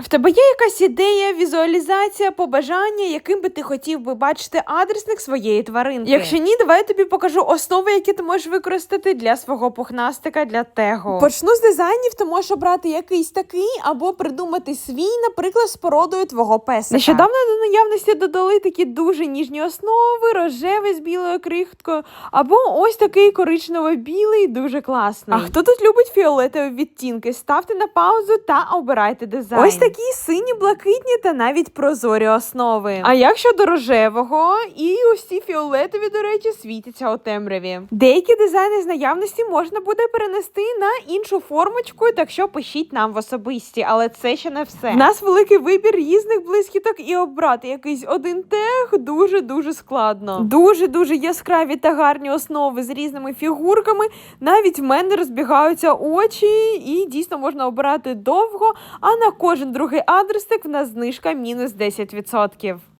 В тебе є якась ідея, візуалізація, побажання, яким би ти хотів би бачити адресник своєї тваринки? Якщо ні, давай я тобі покажу основи, які ти можеш використати для свого пухнастика для тегу. Почну з дизайнів, ти можеш обрати якийсь такий або придумати свій, наприклад, з породою твого песика. Нещодавно до наявності додали такі дуже ніжні основи, рожевий з білою крихткою, або ось такий коричнево-білий, дуже класний. А хто тут любить фіолетові відтінки? Ставте на паузу та обирайте дизайн. Ось такі сині, блакитні та навіть прозорі основи. А як щодо рожевого, і ці фіолетові, до речі, світяться у темряві. Деякі дизайни з наявності можна буде перенести на іншу формочку, так що пишіть нам в особисті, але це ще не все. У нас великий вибір різних блискіток і обрати якийсь один тег дуже дуже складно. Дуже дуже яскраві та гарні основи з різними фігурками. Навіть в мене розбігаються очі, і дійсно можна обирати довго. А на кожен другий адресник в нас знижка мінус 10%.